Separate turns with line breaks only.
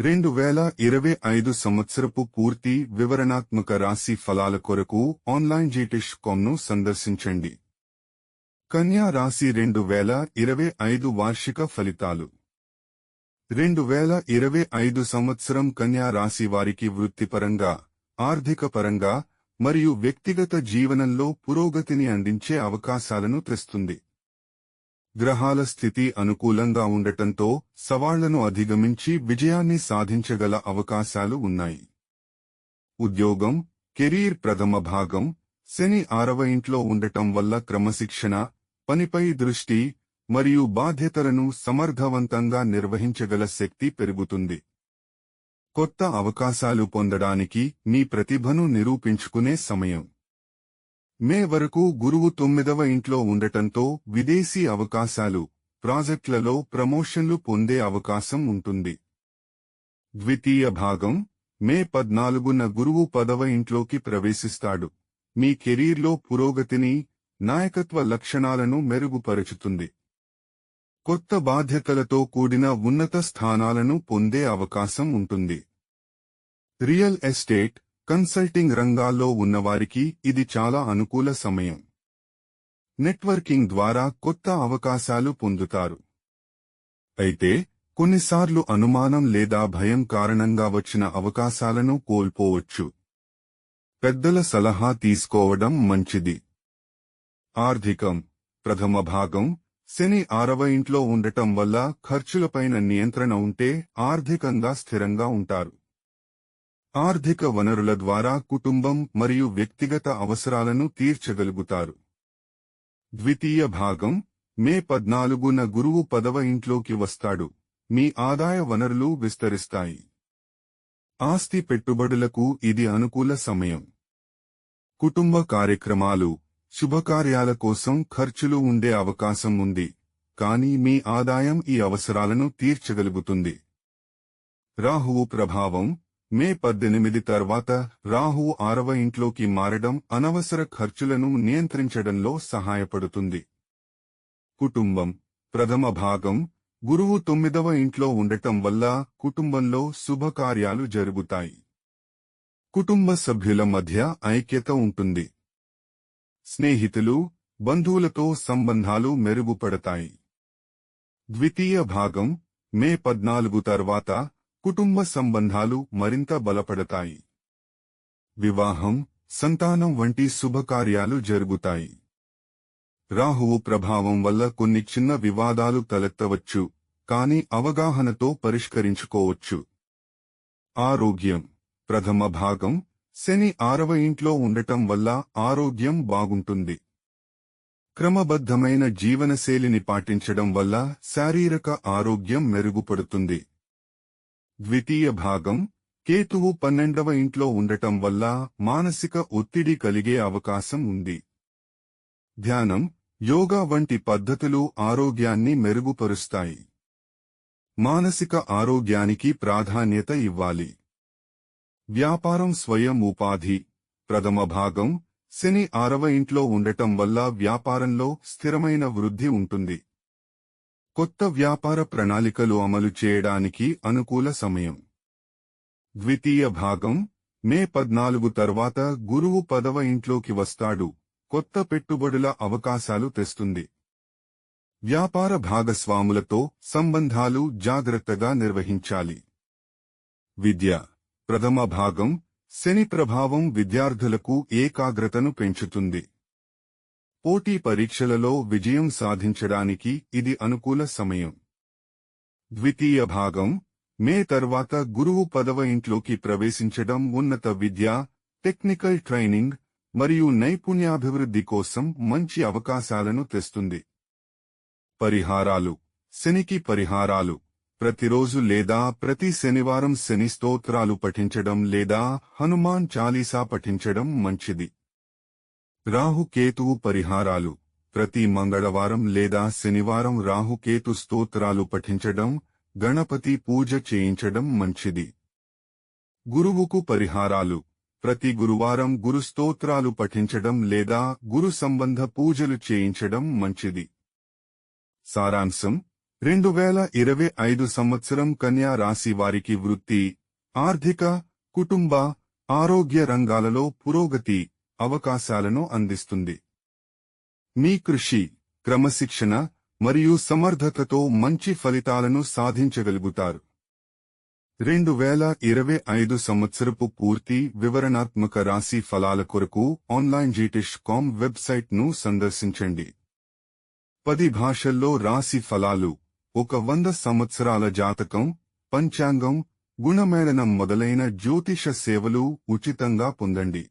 రెండు వేల ఇరవై ఐదు సంవత్సరపు పూర్తి వివరణాత్మక రాశి ఫలాల కొరకు ఆన్లైన్ జీటిష్ కామ్ను సందర్శించండి. కన్యా రాశి రెండు వేల ఇరవై ఐదు వార్షిక ఫలితాలు. రెండు వేల ఇరవై ఐదు సంవత్సరం కన్యా రాశి వారికి వృత్తిపరంగా ఆర్థిక పరంగా మరియు వ్యక్తిగత జీవనంలో పురోగతిని అందించే అవకాశాలను తెస్తుంది. గ్రహాల స్థితి అనుకూలంగా ఉండటంతో సవాళ్ళను అధిగమించి విజయాన్ని సాధించగల అవకాశాలు ఉన్నాయి. ఉద్యోగం కెరీర్ ప్రథమ భాగం శని ఆరవ ఇంట్లో ఉండటం వల్ల క్రమశిక్షణ పనిపై దృష్టి మరియు బాధ్యతలను సమర్థవంతంగా నిర్వహించగల శక్తి పెరుగుతుంది. కొత్త అవకాశాలు పొందడానికి మీ ప్రతిభను నిరూపించుకునే సమయం. మే వరకు గురువు తొమ్మిదవ ఇంట్లో ఉండటంతో విదేశీ అవకాశాలు ప్రాజెక్టులలో ప్రమోషన్లు పొందే అవకాశం ఉంటుంది. ద్వితీయ భాగం మే పద్నాలుగున గురువు పదవ ఇంట్లోకి ప్రవేశిస్తాడు. మీ కెరీర్లో పురోగతిని నాయకత్వ లక్షణాలను మెరుగుపరుచుతుంది. కొత్త బాధ్యతలతో కూడిన ఉన్నత స్థానాలను పొందే అవకాశం ఉంటుంది. రియల్ ఎస్టేట్ కన్సల్టింగ్ రంగాల్లో ఉన్నవారికి ఇది చాలా అనుకూల సమయం. నెట్వర్కింగ్ ద్వారా కొత్త అవకాశాలు పొందుతారు. అయితే కొన్నిసార్లు అనుమానం లేదా భయం కారణంగా వచ్చిన అవకాశాలను కోల్పోవచ్చు. పెద్దల సలహా తీసుకోవడం మంచిది. ఆర్థికం ప్రథమ భాగం శని ఆరవ ఇంట్లో ఉండటం వల్ల ఖర్చులపైన నియంత్రణ ఉంటే ఆర్థికంగా స్థిరంగా ఉంటారు. ఆర్థిక వనరుల ద్వారా కుటుంబం మరియు వ్యక్తిగత అవసరాలను తీర్చగలుగుతారు. ద్వితీయ భాగం మే పద్నాలుగున గురువు పదవ ఇంట్లోకి వస్తాడు. మీ ఆదాయ వనరులు విస్తరిస్తాయి. ఆస్తి పెట్టుబడులకు ఇది అనుకూల సమయం. కుటుంబ కార్యక్రమాలు శుభకార్యాల కోసం ఖర్చులు ఉండే అవకాశం ఉంది. కానీ మీ ఆదాయం ఈ అవసరాలను తీర్చగలుగుతుంది. రాహువు ప్రభావం మే పద్దెనిమిది తర్వాత రాహు ఆరవ ఇంట్లోకి మారడం అనవసర ఖర్చులను నియంత్రించడంలో సహాయపడుతుంది. కుటుంబం. ప్రథమ భాగం. గురువు తొమ్మిదవ ఇంట్లో ఉండటం వల్ల కుటుంబంలో శుభకార్యాలు జరుగుతాయి. కుటుంబ సభ్యుల మధ్య ఐక్యత ఉంటుంది. స్నేహితులు బంధువులతో సంబంధాలు మెరుగుపడతాయి. ద్వితీయ భాగం. మే పద్నాలుగు తర్వాత కుటుంబ సంబంధాలు మరింత బలపడతాయి. వివాహం సంతానం వంటి శుభకార్యాలు జరుగుతాయి. రాహువు ప్రభావం వల్ల కొన్ని చిన్న వివాదాలు తలెత్తవచ్చు కాని అవగాహనతో పరిష్కరించుకోవచ్చు. ఆరోగ్యం ప్రథమ భాగం శని ఆరవ ఇంట్లో ఉండటం వల్ల ఆరోగ్యం బాగుంటుంది. క్రమబద్ధమైన జీవనశైలిని పాటించడం వల్ల శారీరక ఆరోగ్యం మెరుగుపడుతుంది. ద్వితీయ భాగం కేతువు పన్నెండవ ఇంట్లో ఉండటం వల్ల మానసిక ఒత్తిడి కలిగే అవకాశం ఉంది. ధ్యానం యోగా వంటి పద్ధతులు ఆరోగ్యాన్ని మెరుగుపరుస్తాయి. మానసిక ఆరోగ్యానికి ప్రాధాన్యత ఇవ్వాలి. వ్యాపారం స్వయం ఉపాధి ప్రథమ భాగం శని ఆరవ ఇంట్లో ఉండటం వల్ల వ్యాపారంలో స్థిరమైన వృద్ధి ఉంటుంది. కొత్త వ్యాపార ప్రణాళికలు అమలు చేయడానికి అనుకూల సమయం. ద్వితీయ భాగం మే పద్నాలుగు తర్వాత గురువు పదవ ఇంట్లోకి వస్తాడు కొత్త పెట్టుబడుల అవకాశాలు తెస్తుంది. వ్యాపార భాగస్వాములతో సంబంధాలు జాగ్రత్తగా నిర్వహించాలి. విద్య ప్రథమ భాగం శని ప్రభావం విద్యార్థులకు ఏకాగ్రతను పెంచుతుంది. పోటీ పరీక్షలలో విజయం సాధించడానికి ఇది అనుకూల సమయం. ద్వితీయ భాగం మే తర్వాత గురువు పదవ ఇంట్లోకి ప్రవేశించడం ఉన్నత విద్య టెక్నికల్ ట్రైనింగ్ మరియు నైపుణ్యాభివృద్ధి కోసం మంచి అవకాశాలను తెస్తుంది. పరిహారాలు శనికి పరిహారాలు ప్రతిరోజు లేదా ప్రతి శనివారం శని స్తోత్రాలు పఠించడం లేదా హనుమాన్ చాలీసా పఠించడం మంచిది. రాహు కేతువు పరిహారాలు. ప్రతి మంగళవారం లేదా శనివారం రాహుకేతు స్తోత్రాలు పఠించడం గణపతి పూజ చేయించడం మంచిది. గురువుకు పరిహారాలు. ప్రతి గురువారం గురు స్తోత్రాలు పఠించడం లేదా గురు సంబంధ పూజలు చేయించడం మంచిది. సారాంశం. రెండు వేల ఇరవై ఐదు సంవత్సరం కన్యా రాశి వారికి వృత్తి ఆర్థిక కుటుంబ ఆరోగ్య రంగాలలో పురోగతి. అవకాశాలను అందిస్తుంది. మీ కృషి క్రమశిక్షణ మరియు సమర్థతతో మంచి ఫలితాలను సాధించగలుగుతారు. రెండు వేల ఇరవై ఐదు సంవత్సరపు పూర్తి వివరణాత్మక రాశి ఫలాల కొరకు ఆన్లైన్ జీటిష్ కామ్ వెబ్సైట్ను సందర్శించండి. పది భాషల్లో రాశి ఫలాలు ఒక వంద సంవత్సరాల జాతకం పంచాంగం గుణమేళనం మొదలైన జ్యోతిష సేవలు ఉచితంగా పొందండి.